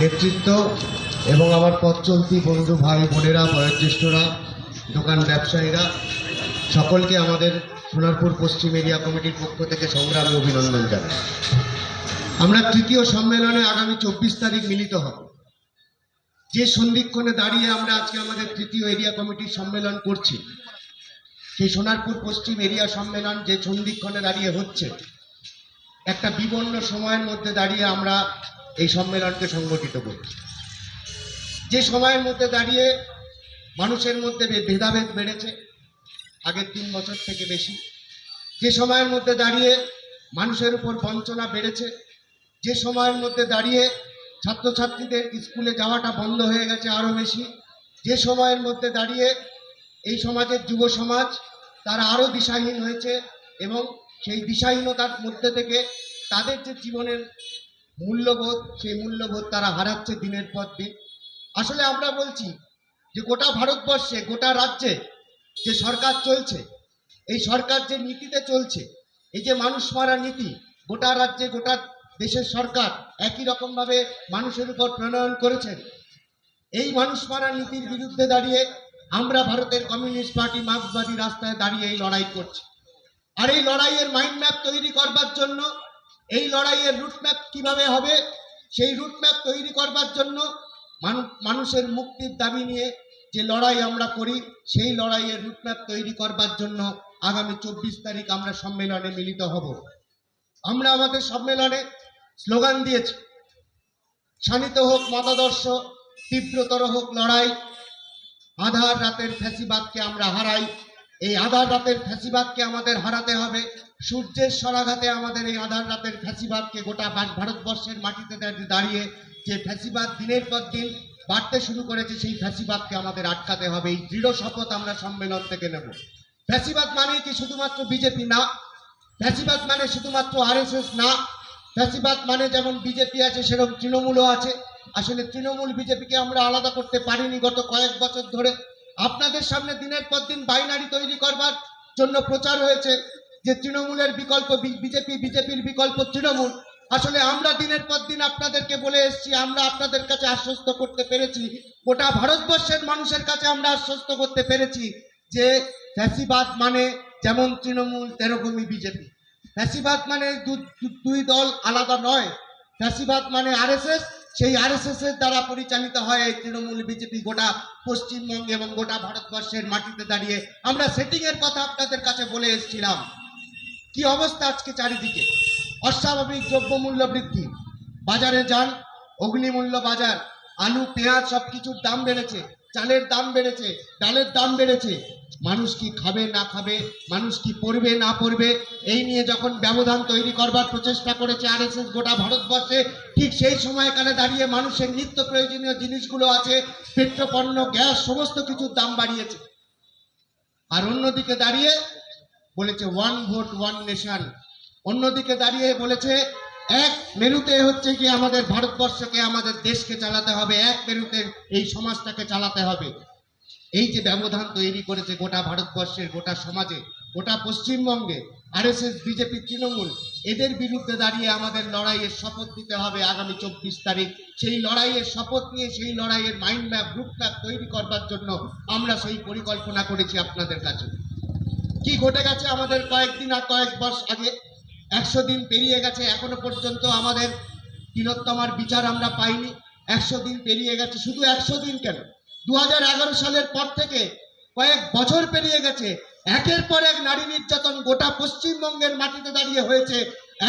নেতৃত্ব এবং আমার পথ চলতি বন্ধু ভাই বোনেরা, বয়োজ্যেষ্ঠরা, দোকান ব্যবসায়ীরা, সকলকে আমাদের সোনারপুর পশ্চিম এরিয়া কমিটির পক্ষ থেকে সংগ্রামী অভিনন্দন জানাই। আমরা তৃতীয় সম্মেলনে আগামী চব্বিশ তারিখ মিলিত হব। যে সন্ধিক্ষণে দাঁড়িয়ে আমরা আজকে আমাদের তৃতীয় এরিয়া কমিটির সম্মেলন করছি, সেই সোনারপুর পশ্চিম এরিয়া সম্মেলন যে সন্ধিক্ষণে দাঁড়িয়ে হচ্ছে, একটা বিবর্ণ সময়ের মধ্যে দাঁড়িয়ে আমরা এই সম্মেলনকে সংগঠিত করছি। যে সময়ের মধ্যে দাঁড়িয়ে মানুষের মধ্যে ভেদাভেদ বেড়েছে, আগের তিন বছর থেকে বেশি, যে সময়ের মধ্যে দাঁড়িয়ে মানুষের উপর বঞ্চনা বেড়েছে, যে সময়ের মধ্যে দাঁড়িয়ে ছাত্রছাত্রীদের স্কুলে যাওয়াটা বন্ধ হয়ে গেছে আরও বেশি, যে সময়ের মধ্যে দাঁড়িয়ে এই সমাজের যুব সমাজ তারা আরও দিশাহীন হয়েছে এবং সেই দিশাহীনতার মধ্যে থেকে তাদের যে জীবনের মূল্যবোধ, সেই মূল্যবোধ তারা হারাচ্ছে দিনের পর দিন। আসলে আমরা বলছি যে গোটা ভারতবর্ষে, গোটা রাজ্যে যে সরকার চলছে, এই সরকার যে নীতিতে চলছে, এই যে মানুষ মারা নীতি, গোটা রাজ্যে, গোটা দেশের সরকার একই রকমভাবে মানুষের উপর প্রণয়ন করেছেন এই মানুষ মারা নীতির বিরুদ্ধে দাঁড়িয়ে আমরা ভারতের কমিউনিস্ট পার্টি মার্ক্সবাদী রাস্তায় দাঁড়িয়ে এই লড়াই করছি। আর এই লড়াইয়ের মাইন্ড ম্যাপ তৈরি করবার জন্য এই লড়াইয়ের রুট ম্যাপ কীভাবে হবে, সেই রুট ম্যাপ তৈরি করবার জন্য মানুষের মুক্তির দাবি নিয়ে যে লড়াই আমরা করি, সেই লড়াইয়ের রুট ম্যাপ তৈরি করবার জন্য আগামী চব্বিশ তারিখ আমরা সম্মেলনে মিলিত হব। আমরা আমাদের সম্মেলনে স্লোগান দিয়েছি, শানিত হোক মতাদর্শ, তীব্রতর হোক লড়াই, আধার রাতের ফ্যাসিবাদকে আমরা হারাই। এই আধার রাতের ফ্যাসিবাদকে আমাদের হারাতে হবে। সূর্যের সরাঘাতে আমাদের এই আধার রাতের ফ্যাসিবাদকে গোটা ভারতবর্ষের মাটিতে দাঁড়িয়ে যে ফ্যাসিবাদ দিনের পর দিন বাড়তে শুরু করেছে, সেই ফ্যাসিবাদকে আমাদের আটকাতে হবে। এই দৃঢ় শপথ আমরা সম্মেলন থেকে নেব। ফ্যাসিবাদ মানে কি শুধুমাত্র বিজেপি? না। ফ্যাসিবাদ মানে শুধুমাত্র আরএসএস? না। ফ্যাসিবাদ মানে যেমন বিজেপি আছে, সেরকম তৃণমূলও আছে। আসলে তৃণমূল বিজেপিকে আমরা আলাদা করতে পারিনি গত কয়েক বছর ধরে। আপনাদের সামনে দিনের পর দিন বাইনারি তৈরি করবার জন্য প্রচার হয়েছে যে তৃণমূলের বিকল্প বিজেপি, বিজেপির বিকল্প তৃণমূল। আসলে আমরা দিনের পর দিন আপনাদেরকে বলে এসেছি, আমরা আপনাদের কাছে আশ্বস্ত করতে পেরেছি। গোটা ভারতবর্ষের মানুষের কাছে আমরা আশ্বস্ত করতে পেরেছি যে ফ্যাসিবাদ মানে যেমন তৃণমূল, তেরকমই বিজেপি। ফ্যাসিবাদ মানে দুই দল আলাদা নয়। ফ্যাসিবাদ মানে আরএসএস সেই আরএসএস এর দ্বারা পরিচালিত হয় এই তৃণমূল বিজেপি গোটা পশ্চিমবঙ্গ এবং গোটা ভারতবর্ষের মাটিতে দাঁড়িয়ে। আমরা সেটিং এর কথা আপনাদের কাছে বলে এসেছিলাম। কি অবস্থা আজকে চারিদিকে? অস্বাভাবিক দ্রব্যমূল্য বৃদ্ধি। বাজারে যান, অগ্নিমূল্য বাজার, আলু, পেঁয়াজ সব কিছুর দাম বেড়েছে। চালের দাম বেড়েছে, ডালের দাম বেড়েছে। মানুষ কি খাবে, না খাবে, মানুষ কি পড়বে, না পড়বে, এই নিয়ে যখন ব্যবধান তৈরি করবার প্রচেষ্টা করেছে আরএসএস গোটা ভারতবর্ষে, ঠিক সেই সময় সময়কালে দাঁড়িয়ে মানুষের নিত্য প্রয়োজনীয় জিনিসগুলো আছে, পেট্রোপণ্য, গ্যাস, সমস্ত কিছুর দাম বাড়িয়েছে। আর অন্যদিকে দাঁড়িয়ে বলেছে ওয়ান ভোট ওয়ান নেশন অন্যদিকে দাঁড়িয়ে বলেছে এক মেরুতে হচ্ছে কি আমাদের ভারতবর্ষকে, আমাদের দেশকে চালাতে হবে। এক মেরুতে এই সমাজটাকে চালাতে হবে। এই যে ব্যবধান তৈরি করেছে গোটা ভারতবর্ষের, গোটা সমাজে, গোটা পশ্চিমবঙ্গে, আরএসএস, বিজেপি, তৃণমূল, এদের বিরুদ্ধে দাঁড়িয়ে আমাদের লড়াইয়ের শপথ নিতে হবে আগামী চব্বিশ তারিখ। সেই লড়াইয়ের শপথ নিয়ে, সেই লড়াইয়ের মাইন্ড ম্যাপ রুট ম্যাপ তৈরি করবার জন্য আমরা সেই পরিকল্পনা করেছি আপনাদের কাছে। কি ঘটে গেছে আমাদের কয়েকদিন আর কয়েক বর্ষ আগে? একশো দিন পেরিয়ে গেছে, এখনও পর্যন্ত আমাদের তিলোত্তমার বিচার আমরা পাইনি। একশো দিন পেরিয়ে গেছে, শুধু একশো দিন কেন? দু সালের পর থেকে কয়েক বছর পেরিয়ে গেছে, একের পর এক নারী নির্যাতন গোটা পশ্চিমবঙ্গের মাটিতে দাঁড়িয়ে হয়েছে,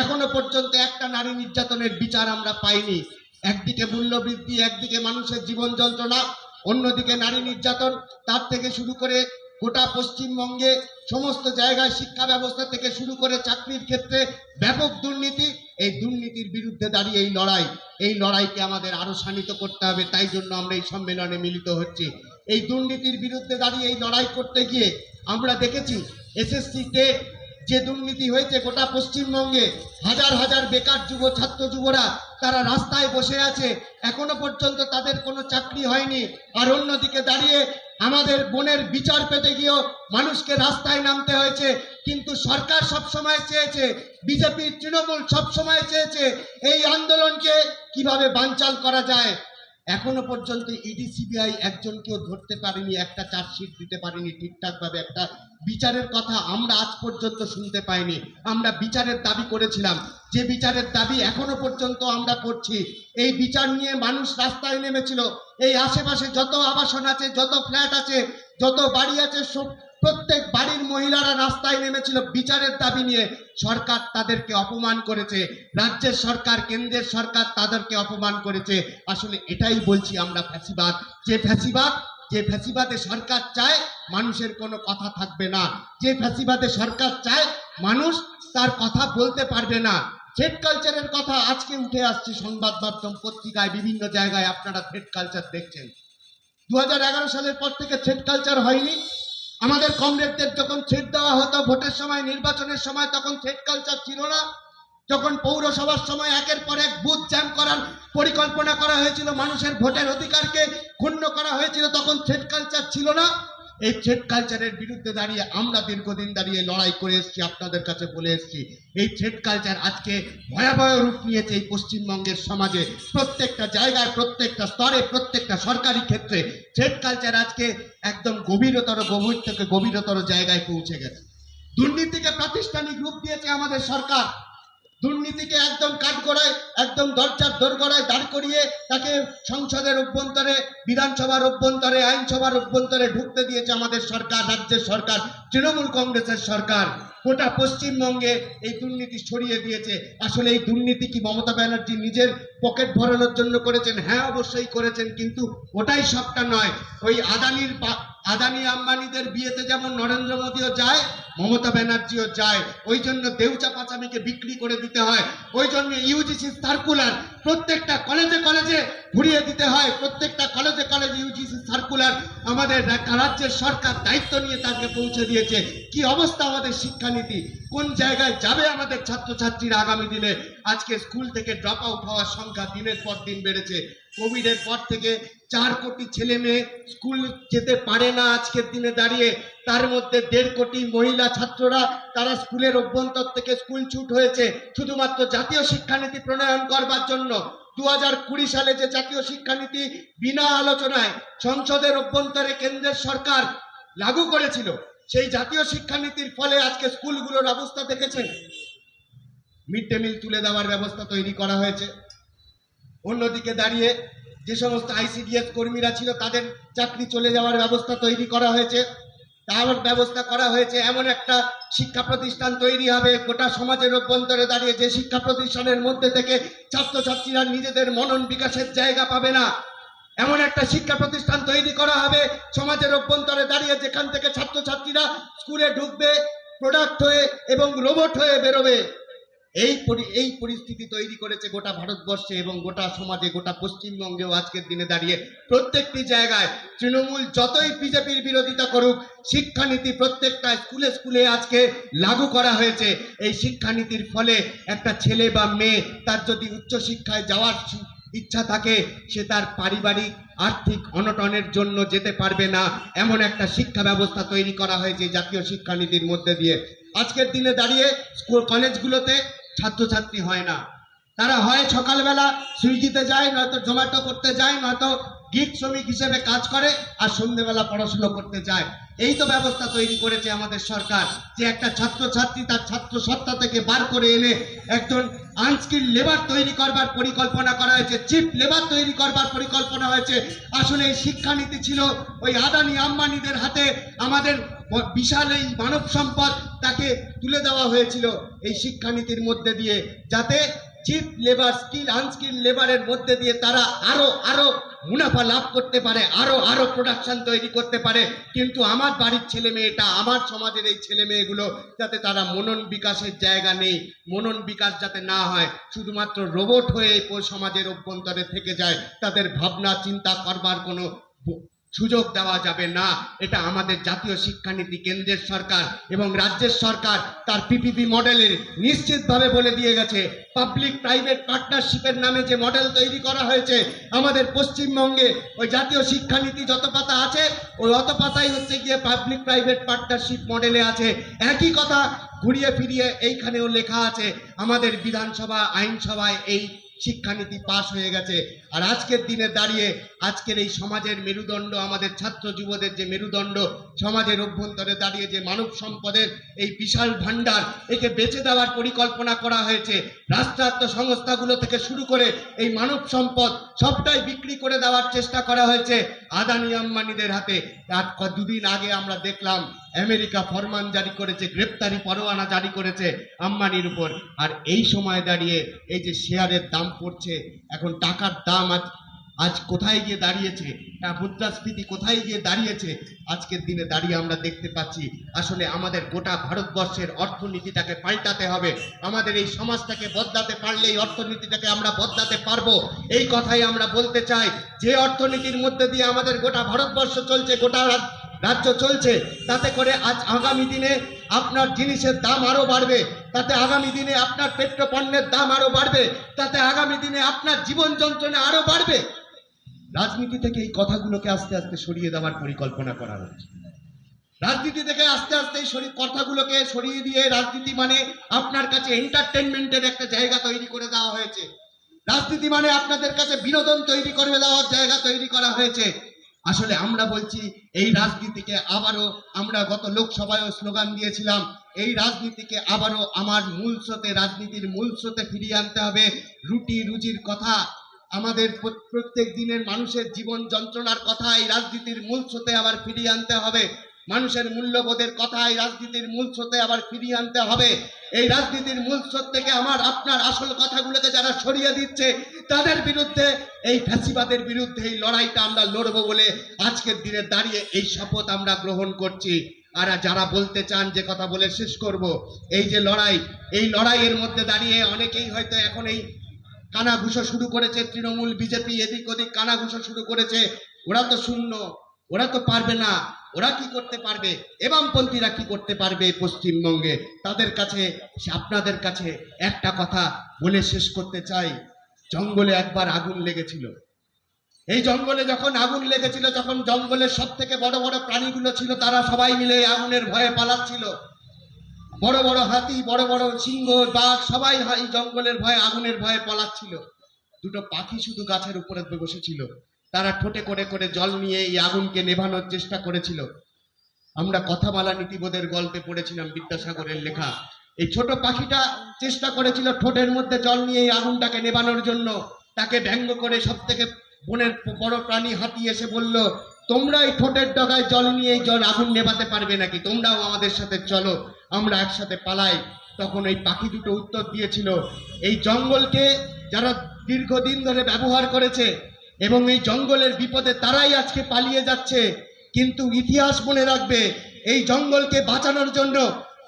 এখনও পর্যন্ত একটা নারী নির্যাতনের বিচার আমরা পাইনি। একদিকে মূল্য বৃদ্ধি একদিকে মানুষের জীবন যন্ত্রণা, অন্যদিকে নারী নির্যাতন, তার থেকে শুরু করে গোটা পশ্চিমবঙ্গে সমস্ত জায়গায় শিক্ষা ব্যবস্থা থেকে শুরু করে চাকরির ক্ষেত্রে ব্যাপক দুর্নীতি, এই দুর্নীতির বিরুদ্ধে দাঁড়িয়ে এই লড়াই, এই লড়াইকে আমাদের আরও শানিত করতে হবে, তাই জন্য আমরা এই সম্মেলনে মিলিত হচ্ছি। এই দুর্নীতির বিরুদ্ধে দাঁড়িয়ে এই লড়াই করতে গিয়ে আমরা দেখেছি এসএসসি যে দুর্নীতি হয়েছে গোটা পশ্চিমবঙ্গে, হাজার হাজার বেকার যুব, ছাত্র যুবরা তারা রাস্তায় বসে আছে, এখনও পর্যন্ত তাদের কোনো চাকরি হয়নি, আর অন্যদিকে দাঁড়িয়ে আমাদের বোনের বিচার পেতে গিয়েও মানুষকে রাস্তায় নামতে হয়েছে। কিন্তু সরকার সব সময় চেয়েছে বিজেপির তৃণমূল সব সময় চেয়েছে, এই আন্দোলনকে কীভাবে বানচাল করা যায়? এখনও পর্যন্ত ইডি সিবিআই একজনকেও ধরতে পারেনি, একটা চার্জশিট দিতে পারেনি, ঠিকঠাকভাবে একটা বিচারের কথা আমরা আজ পর্যন্ত শুনতে পাইনি। আমরা বিচারের দাবি করেছিলাম। যে বিচারের দাবি এখনও পর্যন্ত আমরা করছি। এই বিচার নিয়ে মানুষ রাস্তায় নেমেছিল। এই আশেপাশে যত আবাসন আছে, যত ফ্ল্যাট আছে, যত বাড়ি আছে, সব প্রত্যেক বাড়ির মহিলারা রাস্তায় নেমেছিল বিচারের দাবি নিয়ে। সরকার তাদেরকে অপমান করেছে। রাজ্যের সরকার, কেন্দ্রের সরকার তাদেরকে অপমান করেছে। আসলে এটাই বলছি আমরা ফ্যাসিবাদ। যে ফ্যাসিবাদ, যে ফ্যাসিবাদে সরকার চায়, মানুষের কোনো কথা থাকবে না। যে ফ্যাসিবাদে সরকার চায়, মানুষ তার কথা বলতে পারবে না। থ্রেড কালচারের কথা আজকে উঠে আসছে সংবাদ মাধ্যম পত্রিকায়, বিভিন্ন জায়গায়। আপনারা থ্রেড কালচার দেখছেন। দু হাজার এগারো সালের পর থেকে থ্রেড কালচার হয়নি। আমাদের কংগ্রেসদের যখন ছিট দেওয়া হতো, ভোটের সময়, নির্বাচনের সময়, তখন ছিট কালচার ছিল না। যখন পৌরসভার সময় একের পর এক বুথ জ্যাম করার পরিকল্পনা করা হয়েছিল, মানুষের ভোটের অধিকারকে ক্ষুণ্ণ করা হয়েছিল, তখন ছিট কালচার ছিল না। এই থ্রেড কালচারের বিরুদ্ধে দাঁড়িয়ে আমরা দীর্ঘদিন দাঁড়িয়ে লড়াই করে এসেছি, আপনাদের কাছে বলে এসেছি। এই থ্রেড কালচার আজকে ভয়াবহ রূপ নিয়েছে এই পশ্চিমবঙ্গের সমাজে। প্রত্যেকটা জায়গায়, প্রত্যেকটা স্তরে, প্রত্যেকটা সরকারি ক্ষেত্রে থ্রেড কালচার আজকে একদম গভীরতর, গভীর থেকে গভীরতর জায়গায় পৌঁছে গেছে। দুর্নীতিকে প্রাতিষ্ঠানিক রূপ দিয়েছে আমাদের সরকার। দুর্নীতিকে একদম কাঠগড়ায় একদম দরজার দোরগড়ায় দাঁড় করিয়ে তাকে সংসদের অভ্যন্তরে, বিধানসভার অভ্যন্তরে, আইনসভার অভ্যন্তরে ঢুকতে দিয়েছে আমাদের সরকার, রাজ্যের সরকার, তৃণমূল কংগ্রেসের সরকার। গোটা পশ্চিমবঙ্গে এই দুর্নীতি ছড়িয়ে দিয়েছে। আসলে এই দুর্নীতি কি মমতা ব্যানার্জি নিজের পকেট ভরানোর জন্য করেছেন? হ্যাঁ অবশ্যই করেছেন, কিন্তু ওটাই সবটা নয়। ওই আদানির আদানি আম্বানিদের বিয়েতে যেমন নরেন্দ্র মোদীও যায়, মমতা ব্যানার্জিও যায়, ওই জন্য দেউচা পাচামিকে বিক্রি করে দিতে হয়, ওই জন্য ইউজিসি সার্কুলার প্রত্যেকটা কলেজে কলেজে ঘুরিয়ে দিতে হয়। প্রত্যেকটা কলেজে কলেজে ইউজিসি সার্কুলার আমাদের রাজ্যের সরকার দায়িত্ব নিয়ে তাকে পৌঁছে দিয়েছে। কি অবস্থা আমাদের শিক্ষানীতি? কোন জায়গায় যাবে আমাদের ছাত্রছাত্রীরা আগামী দিনে? আজকে স্কুল থেকে ড্রপ আউট হওয়ার সংখ্যা দিনের পর দিন বেড়েছে। কোভিডের পর থেকে চার কোটি ছেলে মেয়ে স্কুল যেতে পারে না আজকের দিনে দাঁড়িয়ে। তার মধ্যে দেড় কোটি মহিলা ছাত্ররা তারা স্কুলের অভ্যন্তর থেকে স্কুল ছুট হয়েছে। শুধুমাত্র জাতীয় শিক্ষানীতি প্রণয়ন করবার জন্য দু হাজার সালে যে জাতীয় শিক্ষানীতি বিনা আলোচনায় সংসদের অভ্যন্তরে কেন্দ্রের সরকার লাগু করেছিল, সেই জাতীয় শিক্ষানীতির ফলে আজকে স্কুলগুলোর অবস্থা দেখেছেন। মিড ডে মিল তুলে দেওয়ার ব্যবস্থা তৈরি করা হয়েছে। অন্যদিকে দাঁড়িয়ে যে সমস্ত আইসিডিএস কর্মীরা ছিল, তাদের চাকরি চলে যাওয়ার ব্যবস্থা তৈরি করা হয়েছে। তার ব্যবস্থা করা হয়েছে। এমন একটা শিক্ষা প্রতিষ্ঠান তৈরি হবে। গোটা সমাজের অভ্যন্তরে দাঁড়িয়ে যে শিক্ষা প্রতিষ্ঠানের মধ্যে থেকে ছাত্রছাত্রীরা নিজেদের মনন বিকাশের জায়গা পাবে না। এমন একটা শিক্ষা প্রতিষ্ঠান তৈরি করা হবে। সমাজের অভ্যন্তরে দাঁড়িয়ে যেখান থেকে ছাত্রছাত্রীরা স্কুলে ঢুকবে প্রোডাক্ট হয়ে এবং রোবট হয়ে বেরোবে। এই এই পরিস্থিতি তৈরি করেছে গোটা ভারতবর্ষে এবং গোটা সমাজে, গোটা পশ্চিমবঙ্গেও আজকের দিনে দাঁড়িয়ে। প্রত্যেকটি জায়গায় তৃণমূল যতই বিজেপির বিরোধিতা করুক, শিক্ষানীতি প্রত্যেকটা স্কুলে স্কুলে আজকে লাগু করা হয়েছে। এই শিক্ষানীতির ফলে একটা ছেলে বা মেয়ে তার যদি উচ্চশিক্ষায় যাওয়ার ইচ্ছা থাকে, সে তার পারিবারিক আর্থিক অনটনের জন্য যেতে পারবে না। এমন একটা শিক্ষা ব্যবস্থা তৈরি করা হয়েছে জাতীয় শিক্ষানীতির মধ্যে দিয়ে। আজকের দিনে দাঁড়িয়ে স্কুল, কলেজগুলোতে ছাত্রছাত্রী হয় না। তারা হয় সকালবেলা সুইগিতে যায় নয়তো জোম্যাটো করতে যায় নয়তো গিগ শ্রমিক হিসেবে কাজ করে আর সন্ধ্যেবেলা পড়াশুনো করতে যায় এই তো ব্যবস্থা তৈরি করেছে আমাদের সরকার, যে একটা ছাত্রছাত্রী তার ছাত্র সত্তা থেকে বার করে এনে একজন আনস্কিল লেবার তৈরি করবার পরিকল্পনা করা হয়েছে চিপ লেবার তৈরি করবার পরিকল্পনা হয়েছে। আসলে এই শিক্ষানীতি ছিল ওই আদানি আম্বানিদের হাতে, আমাদের বিশাল এই মানব সম্পদ তাকে তুলে দেওয়া হয়েছিল এই শিক্ষানীতির মধ্যে দিয়ে, যাতে চিপ লেবার স্কিল আনস্কিল লেবারের মধ্যে দিয়ে তারা আরও আরও মুনাফা লাভ করতে পারে, আরও আরও প্রোডাকশন তৈরি করতে পারে। কিন্তু আমার বাড়ির ছেলে মেয়েটা, আমার সমাজের এই ছেলে মেয়েগুলো যাতে তারা মনন বিকাশের জায়গা নেই, মনন বিকাশ যাতে না হয়, শুধুমাত্র রোবট হয়ে এই সমাজের অভ্যন্তরে থেকে যায়, তাদের ভাবনা, চিন্তা করবার কোনো সুযোগ দেওয়া যাবে না। এটা আমাদের জাতীয় শিক্ষানীতি, কেন্দ্রের সরকার এবং রাজ্যের সরকার তার পিপিপি মডেলের নিশ্চিতভাবে বলে দিয়ে গেছে। পাবলিক প্রাইভেট পার্টনারশিপের নামে যে মডেল তৈরি করা হয়েছে, আমাদের পশ্চিমবঙ্গে ওই জাতীয় শিক্ষানীতি যত পাতা আছে, ওই অত পাতাই হচ্ছে গিয়ে পাবলিক প্রাইভেট পার্টনারশিপ মডেলে আছে। একই কথা ঘুরিয়ে ফিরিয়ে এইখানেও লেখা আছে, আমাদের বিধানসভা, আইনসভায় এই শিক্ষানীতি পাশ হয়ে গেছে। আর আজকের দিনে দাঁড়িয়ে আজকের এই সমাজের মেরুদণ্ড, আমাদের ছাত্র যুবদের যে মেরুদণ্ড, সমাজের অভ্যন্তরে দাঁড়িয়ে যে মানব সম্পদের এই বিশাল ভাণ্ডার, একে বেঁচে দেওয়ার পরিকল্পনা করা হয়েছে। রাষ্ট্রায়ত্ত সংস্থাগুলো থেকে শুরু করে এই মানব সম্পদ সবটাই বিক্রি করে দেওয়ার চেষ্টা করা হয়েছে আদানি আম্বানিদের হাতে। দুদিন আগে আমরা দেখলাম আমেরিকা ফরমান জারি করেছে, গ্রেপ্তারি পরোয়ানা জারি করেছে আম্বানির উপর। আর এই সময় দাঁড়িয়ে এই যে শেয়ারের দাম পড়ছে, এখন টাকার দাম আজ আজ কোথায় গিয়ে দাঁড়িয়েছে মুদ্রাস্ফীতি কোথায় গিয়ে দাঁড়িয়েছে, আজকের দিনে দাঁড়িয়ে আমরা দেখতে পাচ্ছি, আসলে আমাদের গোটা ভারতবর্ষের অর্থনীতিটাকে পাল্টাতে হবে। আমাদের এই সমাজটাকে বদলাতে পারলে এই অর্থনীতিটাকে আমরা বদলাতে পারব। এই কথাই আমরা বলতে চাই, যে অর্থনীতির মধ্যে দিয়ে আমাদের গোটা ভারতবর্ষ চলছে, গোটা রাজ্য চলছে, তাতে করে আজ আগামী দিনে আপনার জিনিসের দাম আরও বাড়বে, তাতে আগামী দিনে আপনার পেট্রোপণ্যের দাম আরও বাড়বে, তাতে আগামী দিনে আপনার জীবন যন্ত্রণা আরও বাড়বে। রাজনীতি থেকে এই কথাগুলোকে আস্তে আস্তে সরিয়ে দেওয়ার পরিকল্পনা করা হচ্ছে। রাজনীতি থেকে আস্তে আস্তে এই কথাগুলোকে সরিয়ে দিয়ে রাজনীতি মানে আপনার কাছে এন্টারটেনমেন্টের একটা জায়গা তৈরি করে দেওয়া হয়েছে। রাজনীতি মানে আপনাদের কাছে বিনোদন তৈরি করে দেওয়ার জায়গা তৈরি করা হয়েছে। আসলে আমরা বলছি, এই রাজনীতিকে আবারও আমরা গত লোকসভায়ও স্লোগান দিয়েছিলাম, এই রাজনীতিকে আবারও আমার মূল স্রোতে, রাজনীতির মূল স্রোতে ফিরিয়ে আনতে হবে। রুটি রুজির কথা, আমাদের প্রত্যেক দিনের মানুষের জীবন যন্ত্রণার কথা, এই রাজনীতির মূল স্রোতে আবার ফিরিয়ে আনতে হবে। মানুষের মূল্যবোধের কথা, এই রাজনীতির মূল স্রোতে আবার ফিরিয়ে আনতে হবে। এই রাজনীতির মূল স্রোত থেকে আমার, আপনার আসল কথাগুলোকে যারা সরিয়ে দিচ্ছে তাদের বিরুদ্ধে, এই ফ্যাসিবাদের বিরুদ্ধে এই লড়াইটা আমরা লড়বো বলে আজকের দিনে দাঁড়িয়ে এই শপথ আমরা গ্রহণ করছি। আর যারা বলতে চান যে কথা বলে শেষ করব, এই যে লড়াই, এই লড়াইয়ের মধ্যে দাঁড়িয়ে অনেকেই হয়তো এখন এই কানাঘুষো শুরু করেছে, তৃণমূল, বিজেপি, এদিক ওদিক কানাঘুষো শুরু করেছে। ওরা তো শূন্য, ওরা তো পারবে না, ওরা কি করতে পারবে? এবামপন্থীরা কি করতে পারবে পশ্চিমবঙ্গে? তাদের কাছে, আপনাদের কাছে একটা কথা বলে শেষ করতে চাই। জঙ্গলে একবার আগুন লেগেছিল। এই জঙ্গলে যখন আগুন লেগেছিল, যখন জঙ্গলের সব থেকে বড় বড় প্রাণীগুলো ছিল, তারা সবাই মিলে আগুনের ভয়ে পালাচ্ছিল। বড় বড় হাতি, বড় বড় সিংহ, বাঘ, সবাই এই জঙ্গলের ভয়ে, আগুনের ভয়ে পালাচ্ছিল। দুটো পাখি শুধু গাছের উপরে বসেছিল। তারা ঠোঁটে করে করে জল নিয়ে এই আগুনকে নেভানোর চেষ্টা করেছিল। আমরা কথামালা নীতিবোধের গল্পে পড়েছিলাম বিদ্যাসাগরের লেখা এই ছোট পাখিটা চেষ্টা করেছিল ঠোঁটের মধ্যে জল নিয়ে এই আগুনটাকে নেভানোর জন্য। তাকে ব্যঙ্গ করে সব থেকে বনের বড় প্রাণী হাতি এসে বলল, তোমরা এই ঠোঁটের ডগায় জল নিয়ে জল আগুন নেভাতে পারবে নাকি? তোমরাও আমাদের সাথে চলো, আমরা একসাথে পালাই। তখন এই পাখি দুটো উত্তর দিয়েছিল, এই জঙ্গলকে যারা দীর্ঘদিন ধরে ব্যবহার করেছে এবং এই জঙ্গলের বিপদে তারাই আজকে পালিয়ে যাচ্ছে, কিন্তু ইতিহাস মনে রাখবে, এই জঙ্গলকে বাঁচানোর জন্য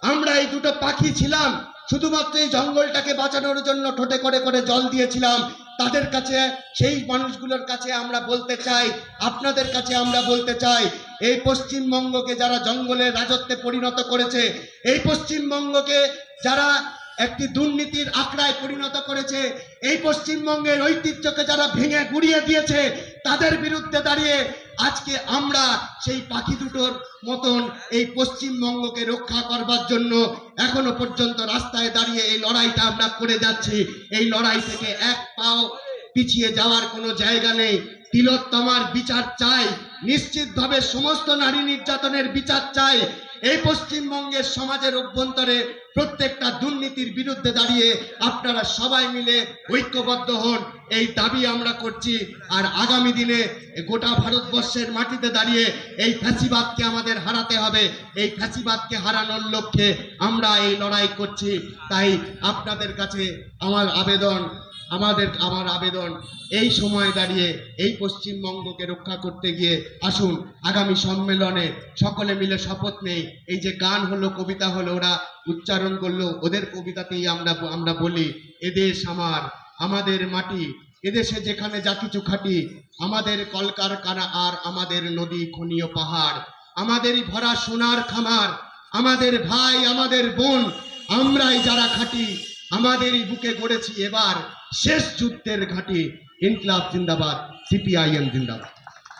আমরা এই দুটো পাখি ছিলাম, শুধুমাত্র এই জঙ্গলটাকে বাঁচানোর জন্য ঠোঁটে করে করে জল দিয়েছিলাম। তাদের কাছে, সেই মানুষগুলোর কাছে আমরা বলতে চাই, আপনাদের কাছে আমরা বলতে চাই, এই পশ্চিমবঙ্গকে যারা জঙ্গলের রাজত্বে পরিণত করেছে, এই পশ্চিমবঙ্গকে যারা একটি দুর্নীতির আখড়ায় পরিণত করেছে। এই পশ্চিমবঙ্গের ঐতিহ্যকে যারা ভেঙে গুড়িয়ে দিয়েছে, তাদের বিরুদ্ধে দাঁড়িয়ে আজকে আমরা সেই পাখি দুটোর মতন এই পশ্চিমবঙ্গকে রক্ষা করবার জন্য এখনও পর্যন্ত রাস্তায় দাঁড়িয়ে এই লড়াইটা আমরা করে যাচ্ছি। এই লড়াই থেকে এক পাও পিছিয়ে যাওয়ার কোনো জায়গা নেই। তিলোত্তমার বিচার চাই, নিশ্চিতভাবে সমস্ত নারী নির্যাতনের বিচার চাই। এই পশ্চিমবঙ্গের সমাজের অভ্যন্তরে প্রত্যেকটা দুর্নীতির বিরুদ্ধে দাঁড়িয়ে আপনারা সবাই মিলে ঐক্যবদ্ধ হন, এই দাবি আমরা করছি। আর আগামী দিনে গোটা ভারতবর্ষের মাটিতে দাঁড়িয়ে এই ফ্যাসিবাদকে আমাদের হারাতে হবে, এই ফ্যাসিবাদকে হারানোর লক্ষ্যে আমরা এই লড়াই করছি। তাই আপনাদের কাছে আমার আবেদন আমাদের আমার আবেদন এই সময় দাঁড়িয়ে এই পশ্চিমবঙ্গকে রক্ষা করতে গিয়ে আসুন। আগামী সম্মেলনে সকলে মিলে শপথ নেই। এই যে গান হলো, কবিতা হলো, ওরা উচ্চারণ করল, ওদের কবিতাতেই আমরা আমরা বলি এদেশ আমার, আমাদের মাটি এদেশে যেখানে যা কিছু খাটি, আমাদের কলকারখানা আর আমাদের নদী খনীয় পাহাড়, আমাদেরই ভরা সোনার খামার, আমাদের ভাই, আমাদের বোন, আমরাই যারা খাটি, আমাদেরই বুকে গড়েছি এবার। শেষ যুদ্ধের ঘাঁটি ইনকলাব জিন্দাবাদ সিপিআইএম জিন্দাবাদ